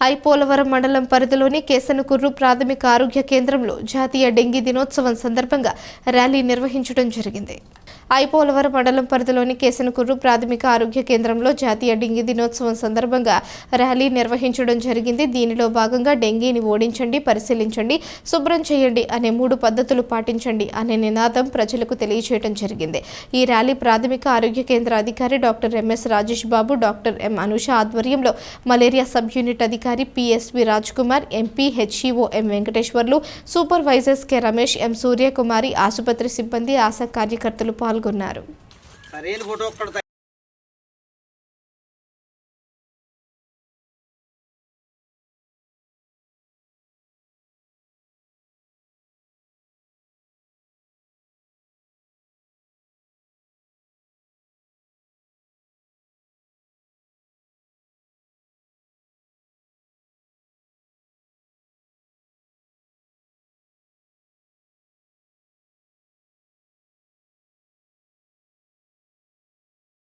ఐపోలవరం మండలం పరిధిలోని కేసనకుర్రు ప్రాథమిక ఆరోగ్య కేంద్రంలో జాతీయ డెంగీ దినోత్సవం సందర్భంగా ర్యాలీ నిర్వహించడం జరిగింది. ఐపోలవరం మండలం పరిధిలోని కేసనకుర్రు ప్రాథమిక ఆరోగ్య కేంద్రంలో జాతీయ డెంగీ దినోత్సవం సందర్భంగా ర్యాలీ నిర్వహించడం జరిగింది. దీనిలో భాగంగా డెంగీని ఓడించండి పరిశీలించండి శుభ్రం చేయండి అనే మూడు పద్ధతులు పాటించండి అనే నినాదం ప్రజలకు తెలియజేయడం జరిగింది. ఈ ర్యాలీ ప్రాథమిక ఆరోగ్య కేంద్ర అధికారి doctor MS Rajesh Babu doctor M Anusha ఆధ్వర్యంలో మలేరియా సబ్ యూనిట్ అధికారి PSV Raj Kumar MP HEO M Venkateswarlu supervisors K Ramesh M Suryakumari ఆసుపత్రి సిబ్బంది ఆశా కార్యకర్తలు పాల్గొన్నారు.